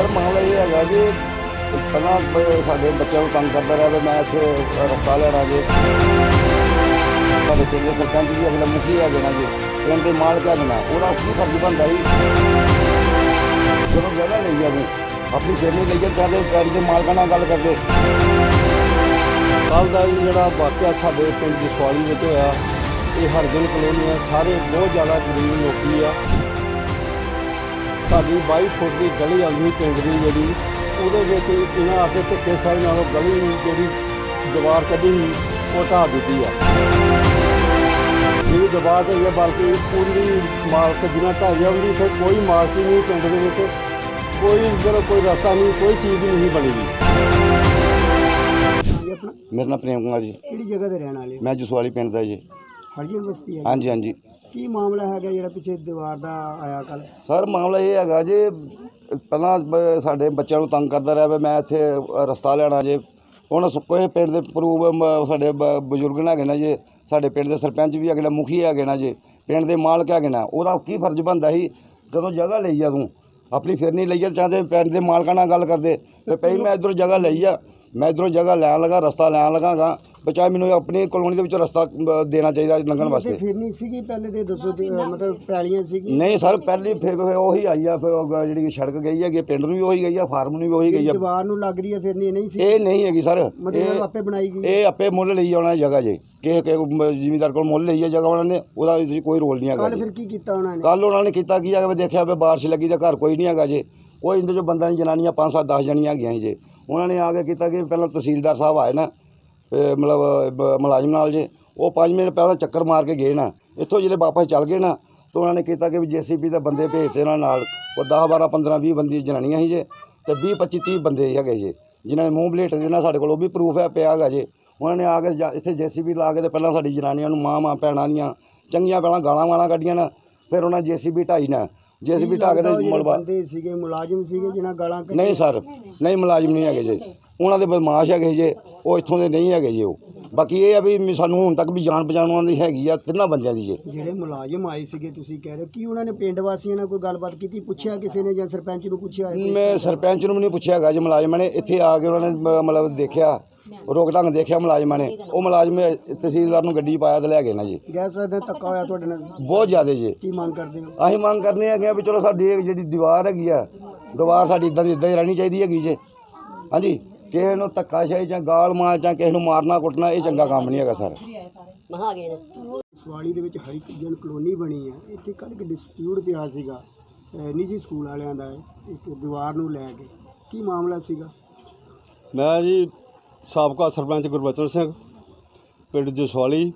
Sir ਮਾਮਲਾ ਇਹ ਹੈਗਾ ਜੀ, ਪਹਿਲਾਂ ਬ- ਸਾਡੇ ਬੱਚਿਆਂ ਨੂੰ ਤੰਗ ਕਰਦਾ ਰਿਹਾ ਵੀ ਮੈਂ ਇੱਥੇ ਰਸਤਾ ਲੈਣਾ ਜੀ। ਸਾਡੇ ਪਿੰਡ ਦੇ ਸਰਪੰਚ ਜੀ ਅਗਲਾ ਮੁਖੀ ਹੈ ਨਾ ਜੀ, ਪਿੰਡ ਦੇ ਮਾਲਕ ਹੈ ਨਾ ਉਹਦਾ ਕੀ ਫਰਜ਼ ਬਣਦਾ ਜੀ? ਜਦੋਂ ਜਗ੍ਹਾ ਲਈ ਆ ਤੂੰ, ਆਪਣੀ ਫੇਰਨੀ ਲਈ ਆ ਚਾਹਦੇ ਪਿੰਡ ਦੇ ਮਾਲਕਾਂ ਨਾਲ ਗੱਲ ਕਰਦੇ। ਕੱਲ ਦਾ ਜੀ ਜਿਹੜਾ ਵਾਕਿਆ ਸਾਡੇ ਪਿੰਡ ਜਸਵਾਲੀ ਵਿੱਚ ਹੋਇਆ, ਇਹ ਹਰਜਨ ਕਲੋਨੀ ਆ ਸਾਰੇ ਬਹੁਤ ਜ਼ਿਆਦਾ ਗਰੀਬ ਲੋਕੀ ਆ। ਸਾਡੀ 22 ਫੁੱਟ ਦੀ ਗਲੀ ਆਉਂਦੀ ਪਿੰਡ ਦੀ ਜਿਹੜੀ ਉਹਦੇ ਵਿੱਚ ਇਹਨਾਂ ਆ ਕੇ ਧੱਕੇ ਸਾਈ ਨਾਲੋਂ ਗਲੀ ਜਿਹੜੀ ਦੀਵਾਰ ਕੱਢੀ ਸੀ, ਉਹ ਢਾਹ ਦਿੱਤੀ ਆ। ਜਿਹੜੀ ਦੀਵਾਰ ਢਾਈ ਹੈ ਬਲਕਿ ਪੂਰੀ ਮਾਲਕ ਜਿਨ੍ਹਾਂ ਢਾਈ ਆ ਉਹਦੀ ਇੱਥੇ ਕੋਈ ਮਾਲਕ ਹੀ ਨਹੀਂ ਪਿੰਡ ਦੇ ਵਿੱਚ। ਕੋਈ ਇੱਧਰ ਕੋਈ ਰਸਤਾ ਨਹੀਂ ਕੋਈ ਚੀਜ਼ ਵੀ ਨਹੀਂ ਬਣੀ ਜੀ। ਮੇਰਾ ਨਾਮ ਪ੍ਰੇਮ ਕੁਮਾਰ ਜੀ। ਕਿਹੜੀ ਜਗ੍ਹਾ ਤੇ ਰਹਿਣ ਵਾਲੇ? ਮੈਂ ਜਸਵਾਲੀ ਪਿੰਡ ਦਾ ਜੀ। ਹਰਜਨ ਬਸਤੀ ਹੈ ਹਾਂਜੀ ਹਾਂਜੀ। ਕੀ ਮਾਮਲਾ ਹੈਗਾ ਜਿਹੜਾ ਪਿੱਛੇ ਦੀਵਾਰ ਦਾ ਆਇਆ ਕੱਲ ਸਰ, ਮਾਮਲਾ ਇਹ ਹੈਗਾ ਜੇ, ਪਹਿਲਾਂ ਬ- ਸਾਡੇ ਬੱਚਿਆਂ ਨੂੰ ਤੰਗ ਕਰਦਾ ਰਿਹਾ ਵੀ ਮੈਂ ਇੱਥੇ ਰਸਤਾ ਲੈਣਾ ਜੇ। ਹੁਣ ਸੁੱਕੇ ਪਿੰਡ ਦੇ ਪ੍ਰੂਵ ਸਾਡੇ ਬ- ਬਜ਼ੁਰਗ ਨੇ ਹੈਗੇ ਨਾ ਜੇ, ਸਾਡੇ ਪਿੰਡ ਦੇ ਸਰਪੰਚ ਵੀ ਹੈਗੇ ਨਾ, ਮੁਖੀ ਹੈਗੇ ਨਾ ਜੇ, ਪਿੰਡ ਦੇ ਮਾਲਕ ਹੈਗੇ ਨਾ, ਉਹਦਾ ਕੀ ਫਰਜ਼ ਬਣਦਾ ਸੀ? ਜਦੋਂ ਜਗ੍ਹਾ ਲਈ ਆ ਤੂੰ, ਆਪਣੀ ਫਿਰਨੀ ਲਈ ਆ ਚਾਹਦੇ ਪਿੰਡ ਦੇ ਮਾਲਕਾਂ ਨਾਲ ਗੱਲ ਕਰਦੇ, ਵੀ ਭਈ ਮੈਂ ਇੱਧਰੋਂ ਜਗ੍ਹਾ ਲਈ ਆ। ਮੈਂ ਇਧਰੋਂ ਜਗ੍ਹਾ ਲੈਣ ਲੱਗਾ ਰਸਤਾ ਲੈਣ ਲਗਾਗਾ ਬਚਾ ਮੈਨੂੰ ਆਪਣੀ ਕਲੋਨੀ ਦੇ ਵਿੱਚ ਰਸਤਾ ਅ, ਦੇਣਾ ਚਾਹੀਦਾ ਲੰਘਣ ਵਾਸਤੇ। ਫਿਰਨੀ ਸੀਗੀ ਪਹਿਲੇ ਤੇ ਦੱਸੋ ਤੇ, ਅਹ, ਮਤਲਬ ਪੈਲੀਆਂ ਸੀਗੀ ਨਹੀਂ ਸਰ ਪਹਿਲੀ ਫਿਰ ਫਿਰ ਉਹੀ ਆਈ ਆ ਫਿਰ ਉਹ ਜਿਹੜੀ ਸੜਕ ਗਈ ਹੈਗੀ ਪਿੰਡ ਨੂੰ ਵੀ ਉਹੀ ਗਈ ਆ ਫਾਰਮ ਨੂੰ ਵੀ ਉਹੀ ਗਈ ਆ। ਦੀਵਾਰ ਨੂੰ ਲੱਗ ਰਹੀ ਹੈ ਫਿਰਨੀ ਨਹੀਂ ਸੀ? ਇਹ ਨਹੀਂ ਹੈਗੀ ਸਰ। ਮਤਲਬ ਇਹ ਆਪੇ ਬਣਾਈ ਗਈ ਇਹ ਆਪੇ ਮੁੱਲ ਲਈ ਆਉਣਾ ਜਗ੍ਹਾ ਜੇ। ਕਿਸੇ ਕਿਸੇ ਜ਼ਿਮੀਦਾਰ ਕੋਲ ਮੁੱਲ ਲਈ ਆ ਜਗ੍ਹਾ ਉਹਨਾਂ ਨੇ ਉਹਦਾ 'ਚ ਕੋਈ ਰੋਲ ਨਹੀਂ ਹੈਗਾ ਕੱਲ ਜੀ। ਫਿਰ ਕੀ ਕੀਤਾ ਉਹਨਾਂ ਨੇ? ਕੱਲ ਉਹਨਾਂ ਨੇ ਕੀਤਾ ਕੀ ਆ ਵੀ ਦੇਖਿਆ ਵੀ ਬਾਰਿਸ਼ ਲੱਗੀ ਤਾਂ ਘਰ ਕੋਈ ਨਹੀਂ ਹੈਗਾ ਜੇ। ਕੋਈ ਇਹਦੇ ਚੋਂ ਬੰਦਾ ਨਹੀਂ ਜਨਾਨੀਆਂ ਪੰਜ ਸੱਤ 10 ਜਣੀਆਂ ਹੈਗੀਆਂ ਸੀ ਜੇ। ਉਹਨਾਂ ਨੇ ਆ ਕੇ ਕੀਤਾ ਕਿ ਪਹਿਲਾਂ ਤਹਿਸੀਲਦਾਰ ਸਾਹਿਬ ਆਏ ਨਾ ਮਤਲਬ ਮੁਲਾਜ਼ਮ ਨਾਲ ਜੇ, ਉਹ 5 ਮਿੰਟ ਪਹਿਲਾਂ ਚੱਕਰ ਮਾਰ ਕੇ ਗਏ ਨਾ, ਇੱਥੋਂ ਜਿਹੜੇ ਵਾਪਸ ਚੱਲ ਗਏ ਨਾ, ਤਾਂ ਉਹਨਾਂ ਨੇ ਕੀਤਾ ਕਿ ਵੀ ਜੀਸੀਬੀ ਦੇ ਬੰਦੇ ਭੇਜਤੇ ਉਹਨਾਂ ਨਾਲ, ਉਹ 10 12 15 20 ਬੰਦੀ ਜਨਾਨੀਆਂ ਸੀ ਜੇ, ਤੇ 20 25 30 ਬੰਦੇ ਹੈਗੇ ਜੇ, ਜਿਨ੍ਹਾਂ ਨੇ ਮੂੰਹ ਬਲੇਟ ਦੇਣਾ ਸਾਡੇ ਕੋਲ, ਉਹ ਵੀ ਪ੍ਰੂਫ ਹੈ, ਪਿਆ ਹੈਗਾ ਜੇ। ਉਹਨਾਂ ਨੇ ਆ ਕੇ ਜਾ- ਇੱਥੇ ਜੀਸੀਬੀ ਲਾ ਕੇ ਤੇ ਪਹਿਲਾਂ ਸਾਡੀ ਜਨਾਨੀਆਂ ਨੂੰ ਮਾਂ ਮਾਂ ਭੈਣਾਂ ਦੀਆਂ ਚੰਗੀਆਂ, ਪਹਿਲਾਂ ਗਾਲਾਂ ਵਾਲਾਂ ਕੱਢੀਆਂ ਨਾ, ਫਿਰ ਉਹਨਾਂ ਜੀਸੀਬੀ ਢਾਈ ਨਾ ਜੀਸੀਬੀ ਢਾ ਕੇ ਲੱਗਦਾ ਉਹ ਤੇ ਜਿਹੜੇ ਮਲਬਾ ਬੰਦੇ ਸੀਗੇ ਮੁਲਾਜ਼ਮ ਸੀਗੇ ਜਿਨ੍ਹਾਂ ਗਾਲਾਂ ਕੱਢੀਆਂ? ਨਹੀਂ ਸਰ ਨਹੀਂ ਮੁਲਾਜ਼ਮ ਨਹੀਂ ਹੈਗੇ ਜੇ। ਉਹਨਾਂ ਦੇ ਬਦਮਾਸ਼ ਹੈਗੇ ਜੇ ਉਹ ਇੱਥੋਂ ਦੇ ਨਹੀਂ ਹੈਗੇ ਜੇ ਉਹ। ਬਾਕੀ ਇਹ ਆ ਵੀ ਸਾਨੂੰ ਹੁਣ ਤੱਕ ਵੀ ਜਾਣ ਪਛਾਣ ਉਹਨਾਂ ਦੀ ਹੈਗੀ ਆ ਤਿੰਨਾਂ ਬੰਦਿਆਂ ਦੀ ਜੇ। ਜਿਹੜੇ ਮੁਲਾਜ਼ਮ ਆਏ ਸੀਗੇ ਤੁਸੀਂ ਕਹਿ ਰਹੇ ਹੋ। ਕੀ ਉਹਨਾਂ ਨੇ ਪਿੰਡ ਵਾਸੀਆਂ ਨਾਲ ਕੋਈ ਗੱਲਬਾਤ ਕੀਤੀ ਪੁੱਛਿਆ ਕਿਸੇ ਨੇ ਜਾਂ ਸਰਪੰਚ ਨੂੰ ਪੁੱਛਿਆ? ਮੈਂ ਸਰਪੰਚ ਨੂੰ ਵੀ ਨਹੀਂ ਪੁੱਛਿਆ ਹੈਗਾ ਜੀ ਮੁਲਾਜ਼ਮਾਂ ਨੇ ਇੱਥੇ ਆ ਕੇ ਉਹਨਾਂ ਨੇ ਮ- ਮਤਲਬ ਦੇਖਿਆ ਰੋਕ ਢੰਗ ਦੇਖਿਆ ਮੁਲਾਜ਼ਮਾਂ ਨੇ। ਉਹ ਮੁਲਾਜ਼ਮ ਤਹਿਸੀਲਦਾਰ ਨੂੰ ਗੱਡੀ 'ਚ ਪਾਇਆ ਤੇ ਲੈ ਗਏ ਨਾ ਜੀ। ਸਕਦੇ ਹਾਂ ਧੱਕਾ ਹੋਇਆ ਤੁਹਾਡੇ ਨਾਲ? ਬਹੁਤ ਜ਼ਿਆਦਾ ਜੀ। ਕੀ ਮੰਗ ਕਰਦੇ ਹੋ? ਅਸੀਂ ਮੰਗ ਕਰਨੇ ਹੈਗੇ ਆ ਵੀ ਚਲੋ ਸਾਡੀ ਇਹ ਜਿਹੜੀ ਦੀਵਾਰ ਹੈਗੀ ਆ ਦੀਵਾਰ ਸਾਡੀ ਇਦਾਂ ਦੀ ਇਦਾਂ ਹੀ ਰਹਿਣੀ ਚਾਹੀਦੀ ਹੈਗੀ ਜੇ। ਹਾਂਜੀ? ਕਿਸੇ ਨੂੰ ਧੱਕਾਸ਼ਾਹੀ ਜਾਂ ਗਾਲ ਮਾਰ ਜਾਂ ਕਿਸੇ ਨੂੰ ਮਾਰਨਾ ਕੁੱਟਣਾ ਇਹ ਚੰਗਾ ਕੰਮ ਨਹੀਂ ਹੈਗਾ ਸਰ। ਸਵਾਲੀ ਦੇ ਵਿੱਚ ਹਰੀਜਨ ਕਲੋਨੀ ਬਣੀ ਹੈ। ਇੱਥੇ ਕੱਲ੍ਹ ਇੱਕ ਡਿਸਪਿਊਟ ਪਿਆ ਸੀਗਾ। ਨਿੱਜੀ ਸਕੂਲ ਵਾਲਿਆਂ ਦਾ ਇੱਕ ਦੀਵਾਰ ਨੂੰ ਲੈ ਕੇ। ਕੀ ਮਾਮਲਾ ਸੀਗਾ? ਮੈਂ ਜੀ ਸਾਬਕਾ ਸਰਪੰਚ ਗੁਰਬਚਨ ਸਿੰਘ ਪਿੰਡ ਜਸਵਾਲੀ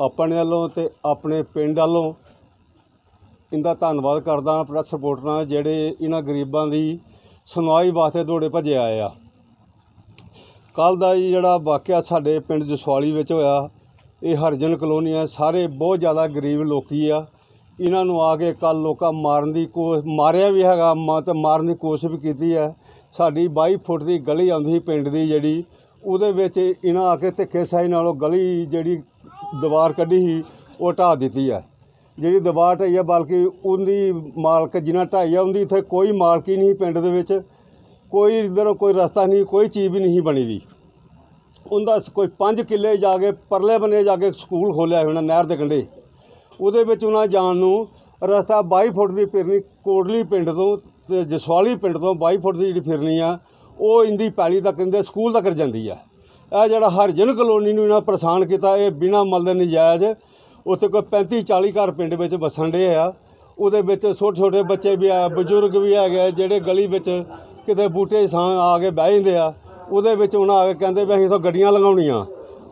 ਆਪਣੇ ਵੱਲੋਂ ਤੇ ਆਪਣੇ ਪਿੰਡ ਵੱਲੋਂ ਇਹਦਾ ਧੰਨਵਾਦ ਕਰਦਾ ਪ੍ਰੈਸ ਰਿਪੋਰਟਰਾਂ ਜਿਹੜੇ ਇਹਨਾਂ ਗਰੀਬਾਂ ਦੀ ਸੁਣਵਾਈ ਵਾਸਤੇ ਦੌੜੇ ਭੱਜੇ ਆਏ ਆ। ਕੱਲ ਦਾ ਜੀ ਜਿਹੜਾ ਵਾਕਿਆ ਸਾਡੇ ਪਿੰਡ ਜਸਵਾਲੀ ਵਿੱਚ ਹੋਇਆ, ਇਹ ਹਰਜਨ ਕਲੋਨੀ ਹੈ ਸਾਰੇ ਬਹੁਤ ਜ਼ਿਆਦਾ ਗਰੀਬ ਲੋਕੀ ਆ। ਇਹਨਾਂ ਨੂੰ ਆ ਕੇ ਕੱਲ ਲੋਕਾਂ ਮਾਰਨ ਦੀ ਕੋ, ਮਾਰਿਆ ਵੀ ਹੈਗਾ ਮਾ ਤੇ ਮਾਰਨ ਦੀ ਕੋਸ਼ਿਸ਼ ਵੀ ਕੀਤੀ ਹੈ ਸਾਡੀ 22 ਫੁੱਟ ਦੀ ਗਲੀ ਆਉਂਦੀ ਸੀ ਪਿੰਡ ਦੀ ਜਿਹੜੀ, ਉਹਦੇ ਵਿੱਚ ਇਹਨਾਂ ਆ ਕੇ ਧੱਕੇ ਸਾਈ ਨਾਲੋਂ ਗਲੀ ਜਿਹੜੀ ਦੀਵਾਰ ਕੱਢੀ ਸੀ, ਉਹ ਢਾਹ ਦਿੱਤੀ ਹੈ ਜਿਹੜੀ ਦੀਵਾਰ ਢਾਈ ਹੈ ਬਲਕਿ ਉਹਦੀ ਮਾਲਕ ਜਿਨ੍ਹਾਂ ਢਾਈ ਆ, ਉਹਦੀ ਇੱਥੇ ਕੋਈ ਮਾਲਕੀ ਨਹੀਂ ਸੀ ਪਿੰਡ ਦੇ ਵਿੱਚ। ਕੋਈ ਇੱਧਰ ਕੋਈ ਰਸਤਾ ਨਹੀਂ, ਕੋਈ ਚੀਜ਼ ਵੀ ਨਹੀਂ ਬਣੀ ਦੀ। ਉਹਦਾ ਸ- ਕੋਈ 5 ਕਿੱਲੇ ਜਾ ਕੇ, ਪਰਲੇ ਬੰਨੇ ਜਾ ਕੇ ਸਕੂਲ ਖੋਲਿਆ ਹੋਣਾ ਨਹਿਰ ਦੇ ਕੰਢੇ। ਉਹਦੇ ਵਿੱਚ ਉਹਨਾਂ ਜਾਣ ਨੂੰ ਰਸਤਾ 22 ਫੁੱਟ ਦੀ ਫਿਰਨੀ, ਕੋਟਲੀ ਪਿੰਡ ਤੋਂ ਤੇ ਜਸਵਾਲੀ ਪਿੰਡ ਤੋਂ 22 ਫੁੱਟ ਦੀ ਜਿਹੜੀ ਫਿਰਨੀ ਆ, ਉਹ ਇੰਦੀ ਪੈਲੀ ਤੱਕ ਕਹਿੰਦੇ ਸਕੂਲ ਤੱਕ ਜਾਂਦੀ ਆ। ਇਹ ਜਿਹੜਾ ਹਰਜਨ ਕਲੋਨੀ ਨੂੰ ਇਹਨਾਂ ਪਰੇਸ਼ਾਨ ਕੀਤਾ, ਇਹ ਬਿਨਾਂ ਮਲ ਦੇ ਨਜਾਇਜ਼ ਉੱਥੇ ਕੋਈ 35 40 ਘਰ ਪਿੰਡ ਵਿੱਚ ਵਸਣ ਡੇ ਆ। ਉਹਦੇ ਵਿੱਚ ਛੋਟੇ ਛੋਟੇ ਬੱਚੇ ਵੀ ਆ ਬਜ਼ੁਰਗ ਵੀ ਹੈਗੇ ਆ, ਜਿਹੜੇ ਗਲੀ ਵਿੱਚ ਕਿਤੇ ਬੂਟੇ ਛਾਂ ਆ ਕੇ ਬਹਿ ਜਾਂਦੇ ਆ ਉਹਦੇ ਵਿੱਚ ਉਹਨਾਂ ਆ ਕੇ ਕਹਿੰਦੇ ਵੀ ਅਸੀਂ ਤਾਂ ਗੱਡੀਆਂ ਲਗਾਉਣੀਆਂ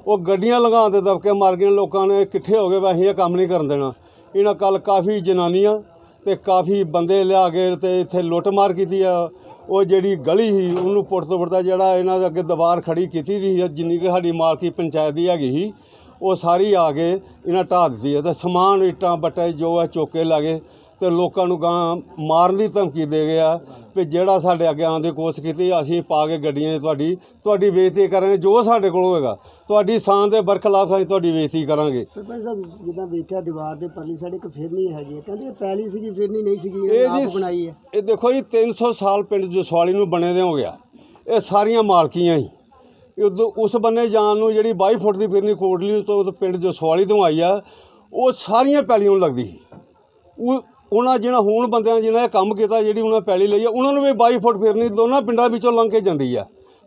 ਉਹ ਗੱਡੀਆਂ ਲਗਾਉਣ ਦੇ ਦਬਕੇ ਮਾਰ ਗਏ ਲੋਕਾਂ ਨੇ ਇਕੱਠੇ ਹੋ ਗਏ ਵੀ ਅਸੀਂ ਇਹ ਕੰਮ ਨਹੀਂ ਕਰਨ ਦੇਣਾ। ਇਹਨਾਂ ਕੱਲ ਕਾਫੀ ਜਨਾਨੀਆਂ ਤੇ ਕਾਫੀ ਬੰਦੇ ਲਿਆ ਕੇ ਤੇ ਇੱਥੇ ਲੁੱਟ ਮਾਰ ਕੀਤੀ ਆ। ਉਹ ਜਿਹੜੀ ਗਲੀ ਸੀ ਉਹਨੂੰ ਪੁੱਟ ਤੋਂ ਪੁੱਟਦਾ ਜਿਹੜਾ ਇਹਨਾਂ ਦੇ ਅੱਗੇ ਦੀਵਾਰ ਖੜੀ ਕੀਤੀ ਸੀ ਜਿੰਨੀ ਕਿ ਸਾਡੀ ਮਾਲਕੀ ਪੰਚਾਇਤ ਦੀ ਹੈਗੀ ਸੀ ਉਹ ਸਾਰੀ ਆ ਕੇ ਇਹਨਾਂ ਢਾਹ ਦਿੱਤੀ ਹੈ ਤੇ ਸਮਾਨ ਇੱਟਾਂ ਬੱਟੇ ਜੋ ਹੈ ਚੁੱਕ ਕੇ ਲਾਗੇ ਤੇ ਲੋਕਾਂ ਨੂੰ ਗਾਂ ਮਾਰਨ ਦੀ ਧਮਕੀ ਦੇ ਗਿਆ ਵੀ ਜਿਹੜਾ ਸਾਡੇ ਅੱਗੇ ਆਉਣ ਦੀ ਕੋਸ਼ਿਸ਼ ਕੀਤੀ ਅਸੀਂ ਪਾ ਕੇ ਗੱਡੀਆਂ 'ਚ ਤੁਹਾਡੀ ਤੁਹਾਡੀ ਬੇਇੱਜ਼ਤੀ ਕਰਾਂਗੇ ਜੋ ਸਾਡੇ ਕੋਲ ਹੋਏਗਾ। ਤੁਹਾਡੀ ਸ਼ਾਨ ਦੇ ਬਰਖਲਾਫ ਅਸੀਂ ਤੁਹਾਡੀ ਬੇਇੱਜ਼ਤੀ ਕਰਾਂਗੇ। ਸਰਪੰਚ ਸਾਹਿਬ ਜਿੱਦਾਂ ਵੇਖਿਆ ਦੀਵਾਰ ਦੇ ਪਰਲੀ ਸਾਡੇ ਇੱਕ ਫਿਰਨੀ ਹੈਗੀ ਹੈ। ਕਹਿੰਦੇ ਇਹ ਪਹਿਲੀ ਸੀਗੀ ਫਿਰਨੀ ਨਹੀਂ ਸੀਗੀ ਇਹ ਇਹਨੇ ਜੀ ਆਪ ਬਣਾਈ ਹੈ। ਇਹ ਦੇਖੋ ਜੀ 300 ਸਾਲ ਪਿੰਡ ਜਸਵਾਲੀ ਨੂੰ ਬਣੇ ਦੇ ਹੋ ਗਿਆ। ਇਹ ਸਾਰੀਆਂ ਮਾਲਕੀਆਂ ਹੀ। ਉਦੋਂ ਉਸ ਬੰਨੇ ਜਾਣ ਨੂੰ ਜਿਹੜੀ 22 ਫੁੱਟ ਦੀ ਫਿਰਨੀ ਕੋਟਲੀ ਤੋਂ ਉਦੋਂ ਪਿੰਡ ਜਸਵਾਲੀ ਤੋਂ ਆਈ ਆ ਉਹ ਸਾਰੀਆਂ ਪੈਲੀਆਂ ਨੂੰ ਲੱਗਦੀ ਸੀ। ਉਹ ਉਹਨਾਂ ਜਿਹੜਾ ਹੁਣ ਬੰਦਿਆਂ ਜਿਹਨਾਂ ਇਹ ਕੰਮ ਕੀਤਾ ਜਿਹੜੀ ਉਹਨਾਂ ਪੈਲੀ ਲਈ ਆ ਉਹਨਾਂ ਨੂੰ ਵੀ 22 ਫੁੱਟ ਫਿਰਨੀ ਦੋਨਾਂ ਪਿੰਡਾਂ ਵਿੱਚੋਂ ਲੰਘ ਕੇ ਜਾਂਦੀ ਆ।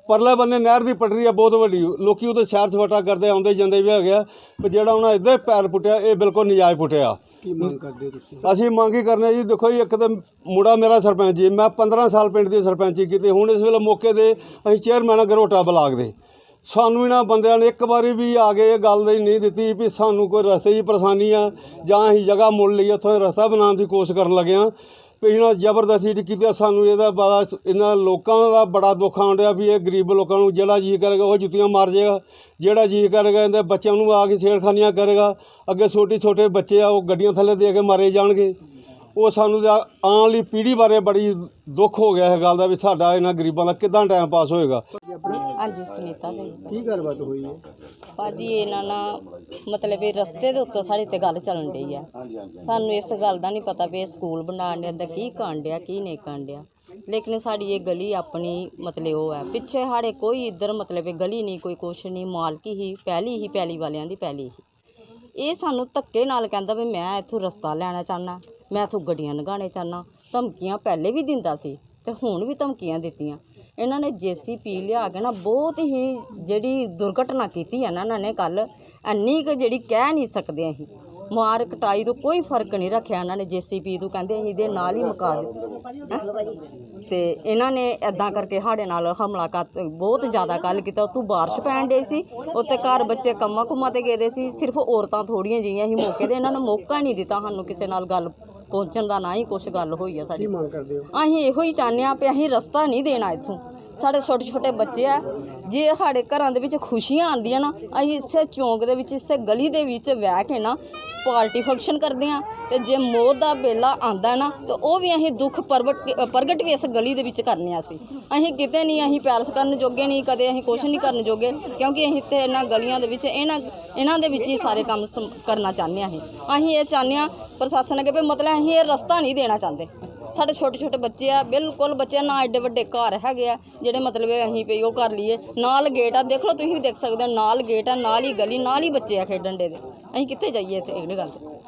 ਪਰਲੇ ਬੰਨੇ ਨਹਿਰ ਦੀ ਪਟੜੀ ਆ ਬਹੁਤ ਵੱਡੀ। ਲੋਕੀ ਉਹਦੇ ਸ਼ਹਿਰ ਸਵਾਟਾ ਕਰਦੇ ਆਉਂਦੇ ਜਾਂਦੇ ਵੀ ਹੈਗੇ ਆ ਪਰ ਜਿਹੜਾ ਉਹਨਾਂ ਇੱਧਰ ਪੈਰ ਪੁੱਟਿਆ ਇਹ ਬਿਲਕੁਲ ਨਜਾਇਜ਼ ਪੁੱਟਿਆ। ਕੀ ਮੰਗ ਕਰਦੇ ਹੋ ਤੁਸੀਂ? ਅਸੀਂ ਮੰਗ ਹੀ ਕਰਨੇ ਜੀ ਦੇਖੋ ਜੀ ਇੱਕ ਤਾਂ ਮੁੰਡਾ ਮੇਰਾ ਸਰਪੰਚ ਜੀ ਮੈਂ 15 ਸਾਲ ਪਿੰਡ ਦੀ ਸਰਪੰਚੀ ਕੀਤੀ ਹੁਣ ਇਸ ਵੇਲੇ ਮੌਕੇ ਦੇ ਅਸੀਂ ਚੇਅਰਮੈਨ ਆ ਗਰੋਟਾ ਬਲਾਕ ਦੇ। ਸਾਨੂੰ ਇਹਨਾਂ ਬੰਦਿਆਂ ਨੇ ਇੱਕ ਵਾਰੀ ਵੀ ਆ ਕੇ ਇਹ ਗੱਲ ਦੀ ਨਹੀਂ ਦਿੱਤੀ ਵੀ ਸਾਨੂੰ ਕੋਈ ਰਸਤੇ ਦੀ ਪਰੇਸ਼ਾਨੀ ਆ, ਜਾਂ ਅਸੀਂ ਜਗ੍ਹਾ ਮੁੱਲ ਲਈ, ਉੱਥੋਂ ਰਸਤਾ ਬਣਾਉਣ ਦੀ ਕੋਸ਼ਿਸ਼ ਕਰਨ ਲੱਗੇ ਹਾਂ। ਵੀ ਇਹਨਾਂ ਜ਼ਬਰਦਸਤੀ ਟੀ ਕੀਤੀ ਸਾਨੂੰ ਇਹਦਾ ਬੜਾ ਇਹਨਾਂ ਲੋਕਾਂ ਦਾ ਬੜਾ ਦੁੱਖ ਆਉਣ ਡਿਆ ਵੀ ਇਹ ਗਰੀਬ ਲੋਕਾਂ ਨੂੰ ਜਿਹੜਾ ਜੀ ਕਰੇਗਾ, ਉਹ ਜੁੱਤੀਆਂ ਮਾਰ ਜਾਏਗਾ। ਜਿਹੜਾ ਜੀ ਕਰੇਗਾ, ਇਹਦੇ ਬੱਚਿਆਂ ਨੂੰ ਆ ਕੇ ਛੇੜਖਾਨੀਆਂ ਕਰੇਗਾ। ਅੱਗੇ ਛੋਟੇ ਛੋਟੇ ਬੱਚੇ ਆ, ਉਹ ਗੱਡੀਆਂ ਥੱਲੇ ਦੇ ਕੇ ਮਾਰੇ ਜਾਣਗੇ। ਉਹ ਸਾਨੂੰ ਤਾਂ ਆਉਣ ਵਾਲੀ ਪੀੜ੍ਹੀ ਬਾਰੇ ਬੜੀ ਦੁੱਖ ਹੋ ਗਿਆ ਇਹ ਗੱਲ ਦਾ ਵੀ ਸਾਡਾ ਇਹਨਾਂ ਗਰੀਬਾਂ ਦਾ ਕਿਦਾਂ ਟਾਈਮ ਪਾਸ ਹੋਏਗਾ? ਹਾਂਜੀ ਸੁਨੀਤਾ ਦੇ। ਕੀ ਗੱਲਬਾਤ ਹੋਈ ਹੈ? ਭਾਜੀ ਇਹਨਾਂ ਨਾਲ ਮਤਲਬ ਇਹ ਰਸਤੇ ਦੇ ਉੱਤੇ ਸਾਡੇ ਤੇ ਗੱਲ ਚੱਲਣ ਡਈ ਆ। ਸਾਨੂੰ ਇਸ ਗੱਲ ਦਾ ਨਹੀਂ ਪਤਾ ਵੀ ਇਹ ਸਕੂਲ ਬਣਾਉਣ ਦੇ ਅੰਦਰ ਕੀ ਕਾਂਡ ਡਿਆ ਕੀ ਨਹੀਂ ਕਾਂਡ ਡਿਆ। ਲੇਕਿਨ ਸਾਡੀ ਇਹ ਗਲੀ ਆਪਣੀ ਮਤਲਬ ਉਹ ਹੈ ਪਿੱਛੇ ਸਾਡੇ ਕੋਈ ਇੱਧਰ ਮਤਲਬ ਇਹ ਗਲੀ ਨਹੀਂ ਕੋਈ ਕੁਛ ਨਹੀਂ ਮਾਲਕੀ ਹੀ ਪਹਿਲੀ ਹੀ ਪਹਿਲੀ ਵਾਲਿਆਂ ਦੀ ਪਹਿਲੀ ਹੀ। ਇਹ ਸਾਨੂੰ ਧੱਕੇ ਨਾਲ ਕਹਿੰਦਾ ਵੀ ਮੈਂ ਇੱਥੋਂ ਰਸਤਾ ਲੈਣਾ ਚਾਹਨਾ ਮੈਂ ਇੱਥੋਂ ਗੱਡੀਆਂ ਲੰਘਾਉਣੇ ਚਾਹਨਾ ਧਮਕੀਆਂ ਪਹਿਲੇ ਵੀ ਦਿੰਦਾ ਸੀ ਤੇ ਹੁਣ ਵੀ ਧਮਕੀਆਂ ਦਿੱਤੀਆਂ। ਇਹਨਾਂ ਨੇ ਜੀਸੀਪੀ ਲਿਆ ਕੇ ਨਾ ਬਹੁਤ ਹੀ ਜਿਹੜੀ ਦੁਰਘਟਨਾ ਕੀਤੀ ਹੈ ਨਾ ਇਹਨਾਂ ਨੇ ਕੱਲ ਇੰਨੀ ਕੁ ਜਿਹੜੀ ਕਹਿ ਨਹੀਂ ਸਕਦੇ ਅਸੀਂ। ਮਾਰ ਕਟਾਈ ਤੋਂ ਕੋਈ ਫ਼ਰਕ ਨਹੀਂ ਰੱਖਿਆ ਇਹਨਾਂ ਨੇ ਜੀਸੀਪੀ ਤੋਂ ਕਹਿੰਦੇ ਅਸੀਂ ਇਹਦੇ ਨਾਲ ਹੀ ਮੁਕਾ ਦੇ ਤੇ ਇਹਨਾਂ ਨੇ ਐਦਾਂ ਕਰਕੇ ਸਾਡੇ ਨਾਲ ਹਮਲਾ ਕਰ ਬਹੁਤ ਜ਼ਿਆਦਾ ਕੱਲ ਕੀਤਾ। ਉਤੋਂ ਬਾਰਿਸ਼ ਪੈਣ ਡੇ ਸੀ। ਉੱਤੇ ਘਰ ਬੱਚੇ ਕੰਮਾਂ ਕੁਮਾਂ ਤੇ ਗਏ ਦੇ ਸੀ। ਸਿਰਫ ਔਰਤਾਂ ਥੋੜੀਆਂ ਜਿਹੀਆਂ ਸੀ ਮੌਕੇ ਤੇ ਇਹਨਾਂ ਨੇ ਮੌਕਾ ਨਹੀਂ ਦਿੱਤਾ ਸਾਨੂੰ ਕਿਸੇ ਨਾਲ ਗੱਲ ਪਹੁੰਚਣ ਦਾ ਨਾ ਹੀ ਕੁਛ ਗੱਲ ਹੋਈ ਆ ਸਾਡੀ। ਕੀ ਮੰਗ ਕਰਦੇ ਹੋ? ਅਸੀਂ ਇਹੋ ਹੀ ਚਾਹੁੰਦੇ ਆ ਵੀ ਅਸੀਂ ਰਸਤਾ ਨਹੀਂ ਦੇਣਾ ਇੱਥੋਂ। ਸਾਡੇ ਛੋਟੇ ਛੋਟੇ ਬੱਚੇ ਆ ਜੇ ਸਾਡੇ ਘਰਾਂ ਦੇ ਵਿੱਚ ਖੁਸ਼ੀਆਂ ਆਉਂਦੀਆਂ ਨਾ ਅਸੀਂ ਇਸੇ ਚੌਂਕ ਦੇ ਵਿੱਚ ਇਸੇ ਗਲੀ ਦੇ ਵਿੱਚ ਬਹਿ ਕੇ ਨਾ ਪਾਰਟੀ ਫੰਕਸ਼ਨ ਕਰਦੇ ਆ ਤੇ ਜੇ ਮੌਤ ਦਾ ਵੇਲਾ ਆਂਦਾ ਨਾ ਤੇ ਉਹ ਵੀ ਅਸੀਂ ਦੁੱਖ ਪ੍ਰਗਟ ਪ੍ਰਗਟ ਵੀ ਇਸ ਗਲੀ ਦੇ ਵਿੱਚ ਕਰਨੇ ਆ ਅਸੀਂ। ਅਸੀਂ ਕਿਤੇ ਨਹੀਂ ਅਸੀਂ ਪੈਰਸ ਕਰਨ ਜੋਗੇ ਨਹੀਂ ਕਦੇ ਅਸੀਂ ਕੁਛ ਨਹੀਂ ਕਰਨ ਜੋਗੇ ਕਿਉਂਕਿ ਅਸੀਂ ਤੇ ਇਹਨਾਂ ਗਲੀਆਂ ਦੇ ਵਿੱਚ ਇਹਨਾਂ ਇਹਨਾਂ ਦੇ ਵਿੱਚ ਹੀ ਸਾਰੇ ਕੰਮ ਸਮ- ਕਰਨਾ ਚਾਹੁੰਦੇ ਆ ਅਸੀਂ। ਅਸੀਂ ਇਹ ਚਾਹੁੰਦੇ ਆ ਪ੍ਰਸ਼ਾਸਨ ਅੱਗੇ ਵੀ ਮਤਲਬ ਅਸੀਂ ਇਹ ਰਸਤਾ ਨਹੀਂ ਦੇਣਾ ਚਾਹੁੰਦੇ। ਸਾਡੇ ਛੋਟੇ ਛੋਟੇ ਬੱਚੇ ਆ, ਬਿਲਕੁਲ ਬੱਚੇ ਨਾ ਐਡੇ ਵੱਡੇ ਘਰ ਹੈਗੇ ਆ, ਜਿਹੜੇ ਮਤਲਬ ਅਸੀਂ ਵੀ ਉਹ ਕਰ ਲਈਏ। ਨਾਲ ਗੇਟ ਆ, ਦੇਖ ਲਓ ਤੁਸੀਂ ਵੀ ਦੇਖ ਸਕਦੇ ਹੋ, ਨਾਲ ਗੇਟ ਆ, ਨਾਲ ਹੀ ਗਲੀ, ਨਾਲ ਹੀ ਬੱਚੇ ਆ ਖੇਡਣ ਦੇ। ਦੇ ਅਸੀਂ ਕਿੱਥੇ ਜਾਈਏ ਇੱਥੇ? ਇਹ ਗੱਲ